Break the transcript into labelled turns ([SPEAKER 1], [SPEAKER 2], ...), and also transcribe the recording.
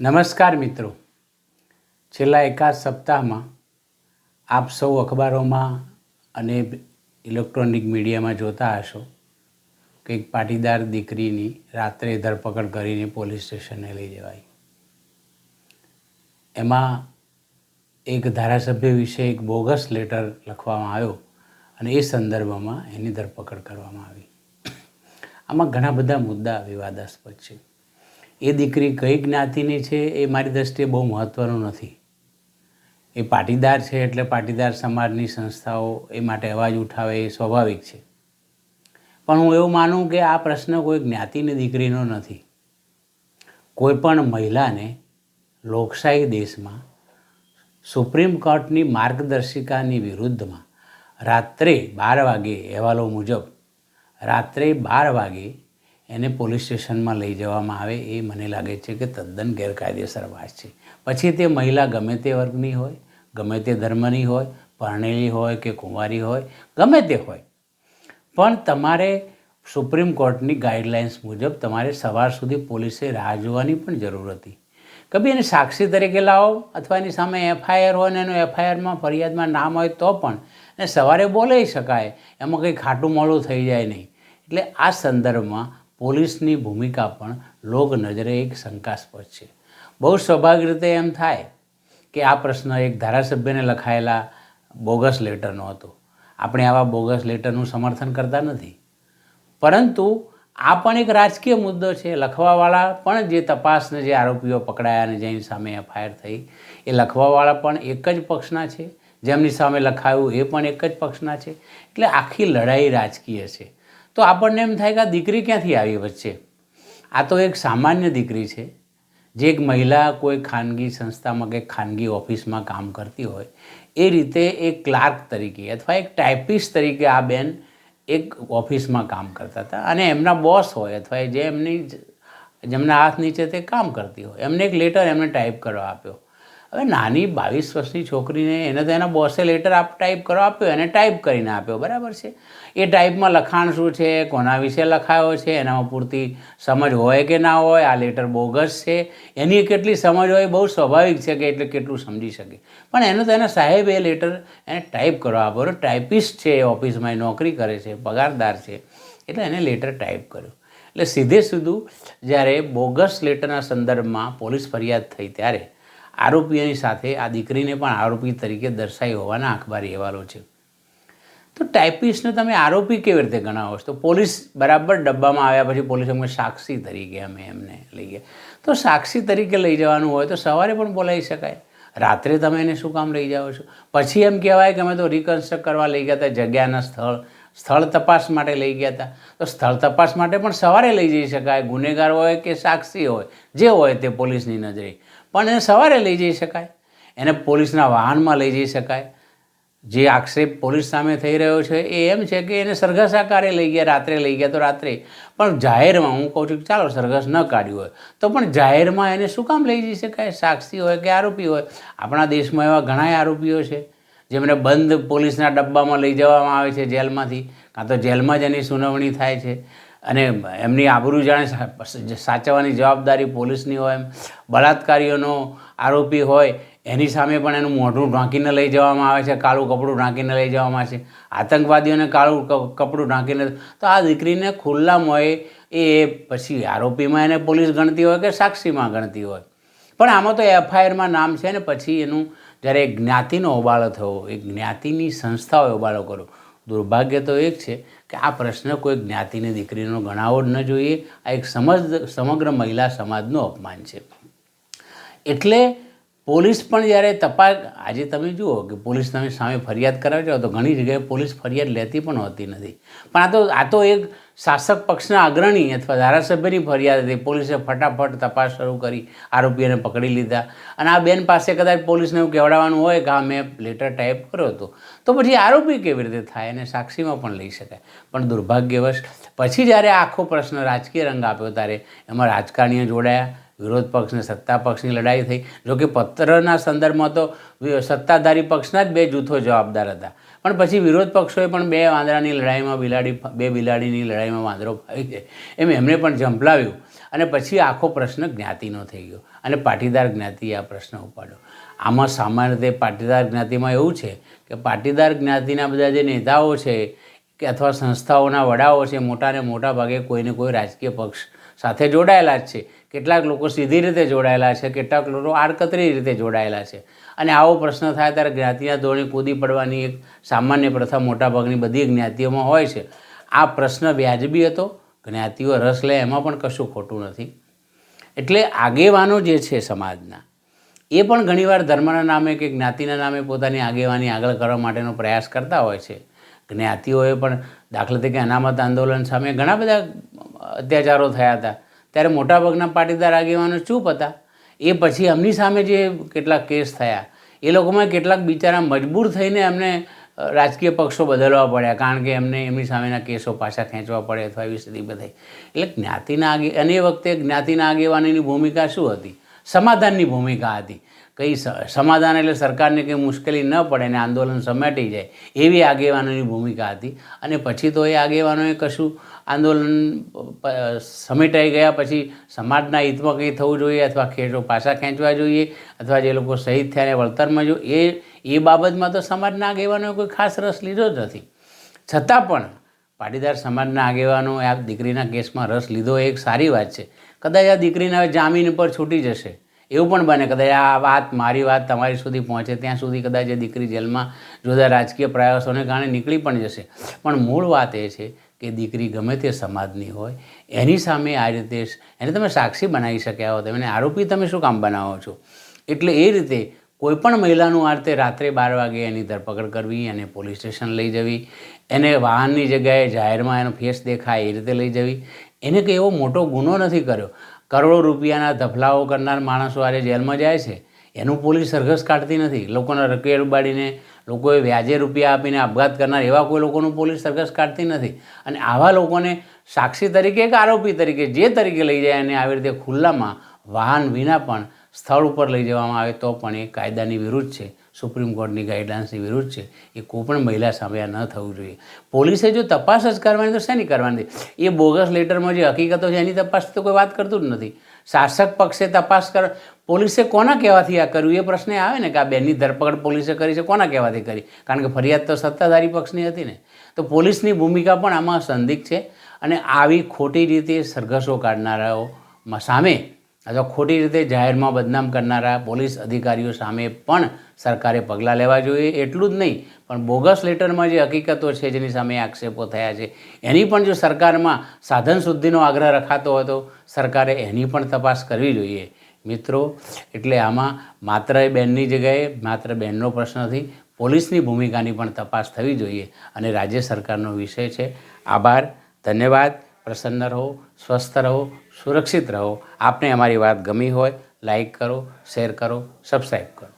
[SPEAKER 1] નમસ્કાર મિત્રો. છેલ્લા એકાદ સપ્તાહમાં આપ સૌ અખબારોમાં અને ઇલેક્ટ્રોનિક મીડિયામાં જોતા હશો કે એક પાટીદાર દીકરીની રાત્રે ધરપકડ કરીને પોલીસ સ્ટેશને લઈ જવાઈ. એમાં એક ધારાસભ્ય વિશે એક બોગસ લેટર લખવામાં આવ્યો અને એ સંદર્ભમાં એની ધરપકડ કરવામાં આવી. આમાં ઘણા બધા મુદ્દા વિવાદાસ્પદ છે. એ દીકરી કઈ જ્ઞાતિની છે એ મારી દૃષ્ટિએ બહુ મહત્ત્વનું નથી. એ પાટીદાર છે એટલે પાટીદાર સમાજની સંસ્થાઓ એ માટે અવાજ ઉઠાવે એ સ્વાભાવિક છે. પણ હું એવું માનું કે આ પ્રશ્ન કોઈ જ્ઞાતિની દીકરીનો નથી. કોઈપણ મહિલાને લોકશાહી દેશમાં સુપ્રીમ કોર્ટની માર્ગદર્શિકાની વિરુદ્ધમાં રાત્રે બાર વાગે અહેવાલો મુજબ રાત્રે બાર વાગે એને પોલીસ સ્ટેશનમાં લઈ જવામાં આવે એ મને લાગે છે કે તદ્દન ગેરકાયદેસર વાત છે. પછી તે મહિલા ગમે તે વર્ગની હોય, ગમે તે ધર્મની હોય, પરણેલી હોય કે કુંવારી હોય, ગમે તે હોય. પણ તમારે સુપ્રીમ કોર્ટની ગાઈડલાઇન્સ મુજબ તમારે સવાર સુધી પોલીસે રાહ જોવાની પણ જરૂર હતી. કભી એને સાક્ષી તરીકે લાવો અથવા એની સામે એફઆઈઆર હોય ને એનું એફઆઈઆરમાં ફરિયાદમાં નામ હોય તો પણ એને સવારે બોલાવી શકાય. એમાં કંઈ ખાટું મોડું થઈ જાય નહીં. એટલે આ સંદર્ભમાં પોલીસની ભૂમિકા પણ લોક નજરે એક શંકાસ્પદ છે. બહુ સ્વાભાવિક રીતે એમ થાય કે આ પ્રશ્ન એક ધારાસભ્યને લખાયેલા બોગસ લેટરનો હતો. આપણે આવા બોગસ લેટરનું સમર્થન કરતા નથી. પરંતુ આ પણ એક રાજકીય મુદ્દો છે. લખવાવાળા પણ જે તપાસને જે આરોપીઓ પકડાયા અને જેની સામે એફઆઈઆર થઈ, એ લખવાવાળા પણ એક જ પક્ષના છે. જેમની સામે લખાયું એ પણ એક જ પક્ષના છે. એટલે આખી લડાઈ રાજકીય છે. તો આપણને એમ થાય કે આ દીકરી ક્યાંથી આવી વચ્ચે? આ તો એક સામાન્ય દીકરી છે. જે એક મહિલા કોઈ ખાનગી સંસ્થામાં કે ખાનગી ઓફિસમાં કામ કરતી હોય, એ રીતે એક ક્લાર્ક તરીકે અથવા એક ટાઈપિસ્ટ તરીકે આ બેન એક ઓફિસમાં કામ કરતા હતા. અને એમના બોસ હોય અથવા જે એમની જેમના હાથ નીચે તે કામ કરતી હોય. એમને એક લેટર એમને ટાઈપ કરવા આપ્યો. હવે નાની બાવીસ વર્ષની છોકરીને એને તો એના બોસે લેટર આપ ટાઈપ કરો, આપ્યો, એને ટાઈપ કરીને આપ્યો, બરાબર છે? એ ટાઈપમાં લખાણ શું છે, કોના વિશે લખાયો છે, એનામાં પૂરતી સમજ હોય કે ના હોય, આ લેટર બોગસ છે. એની કેટલી સમજ હોય બહુ સ્વાભાવિક છે કે એટલે કેટલું સમજી શકે. પણ એનો તો એના સાહેબ એ લેટર એને ટાઈપ કરવા આપ્યો ટાઈપિસ્ટ છે, એ ઓફિસમાં એ નોકરી કરે છે, પગારદાર છે, એટલે એને લેટર ટાઈપ કર્યો. એટલે સીધે સીધું જ્યારે બોગસ લેટરના સંદર્ભમાં પોલીસ ફરિયાદ થઈ ત્યારે આરોપીઓની સાથે આ દીકરીને પણ આરોપી તરીકે દર્શાવી હોવાના અખબારી અહેવાલો છે. તો ટાઈપિસ્ટને તમે આરોપી કેવી રીતે ગણાવો છો? તો પોલીસ બરાબર ડબ્બામાં આવ્યા પછી પોલીસ અમને સાક્ષી તરીકે અમે એમને લઈ ગયા. તો સાક્ષી તરીકે લઈ જવાનું હોય તો સવારે પણ બોલાવી શકાય. રાત્રે તમે એને શું કામ લઈ જાઓ છો? પછી એમ કહેવાય કે અમે તો રિકન્સ્ટ્રક્ટ કરવા લઈ ગયા હતા, જગ્યાના સ્થળ સ્થળ તપાસ માટે લઈ ગયા હતા. તો સ્થળ તપાસ માટે પણ સવારે લઈ જઈ શકાય. ગુનેગાર હોય કે સાક્ષી હોય, જે હોય તે પોલીસની નજરે. પણ એને સવારે લઈ જઈ શકાય. એને પોલીસના વાહનમાં લઈ જઈ શકાય. જે આક્ષેપ પોલીસ સામે થઈ રહ્યો છે એ એમ છે કે એને સરઘસ આકારે લઈ ગયા, રાત્રે લઈ ગયા તો રાત્રે. પણ જાહેરમાં હું કહું છું કે ચાલો સરઘસ ન કાઢ્યું હોય, તો પણ જાહેરમાં એને શું કામ લઈ જઈ શકાય? સાક્ષી હોય કે આરોપી હોય? આપણા દેશમાં એવા ઘણા આરોપીઓ છે, જેમને બંધ પોલીસના ડબ્બામાં લઈ જવામાં આવે છે જેલમાંથી. કાં તો જેલમાં જ એની સુનાવણી થાય છે. અને એમની આબરૂ જાણે સાચવવાની જવાબદારી પોલીસની હોય, એમ બળાત્કારીઓનો આરોપી હોય, એની સામે પણ એનું મોઢું ઢાંકીને લઈ જવામાં આવે છે, કાળું કપડું ઢાંકીને લઈ જવામાં આવે છે. આતંકવાદીઓને કાળું કપડું ઢાંકીને તો આ દીકરીને ખુલ્લા મોએ એ પછી આરોપીમાં એને પોલીસ ગણતી હોય કે સાક્ષીમાં ગણતી હોય? પણ આમાં તો એફઆઈઆરમાં નામ છે ને પછી એનું જ્યારે જ્ઞાતિનો હોબાળો થયો એ જ્ઞાતિની સંસ્થાઓએ હોબાળો કર્યો દુર્ભાગ્ય તો એક છે કે આ પ્રશ્ન કોઈ જ્ઞાતિની દીકરીનો ગણાવો જ ન જોઈએ. આ એક સમજ, સમગ્ર મહિલા સમાજનું અપમાન છે. એટલે પોલીસ પણ જ્યારે તપાસ, આજે તમે જુઓ કે પોલીસ તમે સામે ફરિયાદ કરાવજો તો ઘણી જગ્યાએ પોલીસ ફરિયાદ લેતી પણ હોતી નથી. પણ આ તો આ તો એક શાસક પક્ષના અગ્રણી અથવા ધારાસભ્યની ફરિયાદ હતી. પોલીસે ફટાફટ તપાસ શરૂ કરી, આરોપીઓને પકડી લીધા. અને આ બેન પાસે કદાચ પોલીસને એવું કહેવડાવવાનું હોય કે, હા, મેં લેટર ટાઈપ કર્યો હતો. તો પછી આરોપી કેવી રીતે થાય અને સાક્ષીમાં પણ લઈ શકાય. પણ દુર્ભાગ્યવશ, પછી જ્યારે આખો પ્રશ્ન રાજકીય રંગ આપ્યો, ત્યારે એમાં રાજકારણીઓ જોડાયા. વિરોધ પક્ષને સત્તા પક્ષની લડાઈ થઈ. જોકે પત્રના સંદર્ભમાં તો સત્તાધારી પક્ષના જ બે જૂથો જવાબદાર હતા. પણ પછી વિરોધ પક્ષોએ પણ બે વાંદરાની લડાઈમાં બિલાડી બે બિલાડીની લડાઈમાં વાંદરો ફાવી છે. એમ એમણે પણ ઝંપલાવ્યું. અને પછી આખો પ્રશ્ન જ્ઞાતિનો થઈ ગયો. અને પાટીદાર જ્ઞાતિએ આ પ્રશ્ન ઉપાડ્યો. આમાં સામાન્ય રીતે પાટીદાર જ્ઞાતિમાં એવું છે કે પાટીદાર જ્ઞાતિના બધા જે નેતાઓ છે કે અથવા સંસ્થાઓના વડાઓ છે મોટાને મોટા ભાગે કોઈને કોઈ રાજકીય પક્ષ સાથે જોડાયેલા જ છે. કેટલાક લોકો સીધી રીતે જોડાયેલા છે, કેટલાક લોકો આડકતરી રીતે જોડાયેલા છે. અને આવો પ્રશ્ન થાય ત્યારે જ્ઞાતિના ધોરણે કૂદી પડવાની એક સામાન્ય પ્રથા મોટાભાગની બધી જ્ઞાતિઓમાં હોય છે. આ પ્રશ્ન વ્યાજબી હતો, જ્ઞાતિઓ રસ લે એમાં પણ કશું ખોટું નથી. એટલે આગેવાનો જે છે સમાજના, એ પણ ઘણીવાર ધર્મના નામે કે જ્ઞાતિના નામે પોતાની આગેવાની આગળ કરવા માટેનો પ્રયાસ કરતા હોય છે. જ્ઞાતિઓએ પણ દાખલા તરીકે અનામત આંદોલન સામે ઘણા બધા અત્યાચારો થયા હતા. ત્યારે મોટાભાગના પાટીદાર આગેવાનો ચૂપ હતા. એ પછી એમની સામે જે કેટલાક કેસ થયા, એ લોકોમાં કેટલાક બિચારા મજબૂર થઈને એમને રાજકીય પક્ષો બદલવા પડ્યા. કારણ કે એમને એમની સામેના કેસો પાછા ખેંચવા પડે અથવા એવી સ્થિતિ બધાઈ એટલે જ્ઞાતિના આગે, અને એ વખતે જ્ઞાતિના આગેવાનીની ભૂમિકા શું હતી? સમાધાનની ભૂમિકા હતી. કઈ સમાધાન એટલે સરકારને કંઈ મુશ્કેલી ન પડે ને આંદોલન સમેટી જાય, એવી આગેવાનોની ભૂમિકા હતી. અને પછી તો એ આગેવાનોએ કશું આંદોલન સમેટાઈ ગયા પછી સમાજના હિતમાં કંઈ થવું જોઈએ અથવા ખેડો પાછા ખેંચવા જોઈએ અથવા જે લોકો શહીદ થયાને વળતરમાં જો, એ એ બાબતમાં તો સમાજના આગેવાનોએ કોઈ ખાસ રસ લીધો જ નથી. છતાં પણ પાટીદાર સમાજના આગેવાનોએ આ દીકરીના કેસમાં રસ લીધો એ એક સારી વાત છે. કદાચ આ દીકરીને જામીન પર છૂટી જશે. એવું પણ બને, કદાચ આ વાત, મારી વાત તમારી સુધી પહોંચે, ત્યાં સુધી કદાચ એ દીકરી જેલમાં જુદા રાજકીય પ્રયાસોને કારણે નીકળી પણ જશે. પણ મૂળ વાત એ છે કે દીકરી ગમે તે સમાજની હોય, એની સામે આ રીતે એને તમે સાક્ષી બનાવી શક્યા હો તમે આરોપી તમે શું કામ બનાવો છો? એટલે એ રીતે કોઈપણ મહિલાનું આ રીતે રાત્રે બાર વાગે એની ધરપકડ કરવી, એને પોલીસ સ્ટેશન લઈ જવી, એને વાહનની જગ્યાએ જાહેરમાં એનો ફેસ દેખાય એ રીતે લઈ જવી, એને કંઈ એવો મોટો ગુનો નથી કર્યો. કરોડો રૂપિયાના ધફલાઓ કરનાર માણસો આજે જેલમાં જાય છે. એનું પોલીસ સરઘસ કાઢતી નથી. લોકોના રકેડ ઉબાડીને લોકોએ વ્યાજે રૂપિયા આપીને આપઘાત કરનાર એવા કોઈ લોકોનું પોલીસ સરઘસ કાઢતી નથી. અને આવા લોકોને સાક્ષી તરીકે કે આરોપી તરીકે જે તરીકે લઈ જાય અને આવી રીતે ખુલ્લામાં વાહન વિના પણ સ્થળ ઉપર લઈ જવામાં આવે તો પણ એ કાયદાની વિરુદ્ધ છે. સુપ્રીમ કોર્ટની ગાઈડલાઇન્સની વિરુદ્ધ છે. એ કોઈ પણ મહિલા સામે આ ન થવું જોઈએ. પોલીસે જો તપાસ જ કરવાની તો શેની કરવાની? એ બોગસ લેટરમાં જે હકીકતો છે એની તપાસ તો કોઈ વાત કરતું જ નથી. શાસક પક્ષે તપાસ કર, પોલીસે કોના કહેવાથી આ કર્યું? એ પ્રશ્ન આવે ને કે આ બેનની ધરપકડ પોલીસે કરી છે, કોના કહેવાથી કરી? કારણ કે ફરિયાદ તો સત્તાધારી પક્ષની હતી ને. તો પોલીસની ભૂમિકા પણ આમાં સંદિગ્ધ છે અને આવી ખોટી રીતે સરઘસો કાઢનારાઓ સામે અથવા ખોટી રીતે જાહેરમાં બદનામ કરનારા પોલીસ અધિકારીઓ સામે પણ સરકારે પગલાં લેવા જોઈએ એટલું જ નહીં, પણ બોગસ લેટરમાં જે હકીકતો છે જેની સામે આક્ષેપો થયા છે, એની પણ જો સરકારમાં સાધન શુદ્ધિનો આગ્રહ રખાતો હતો સરકારે એની પણ તપાસ કરવી જોઈએ. મિત્રો, એટલે આમાં માત્ર બેનની જગ્યાએ, માત્ર બેનનો પ્રશ્ન નથી, પોલીસની ભૂમિકાની પણ તપાસ થવી જોઈએ. અને રાજ્ય સરકારનો વિષય છે. આભાર, ધન્યવાદ. પ્રસન્ન રહો, સ્વસ્થ રહો, સુરક્ષિત રહો. આપને અમારી વાત ગમી હોય લાઈક કરો શેર કરો સબસ્ક્રાઈબ કરો.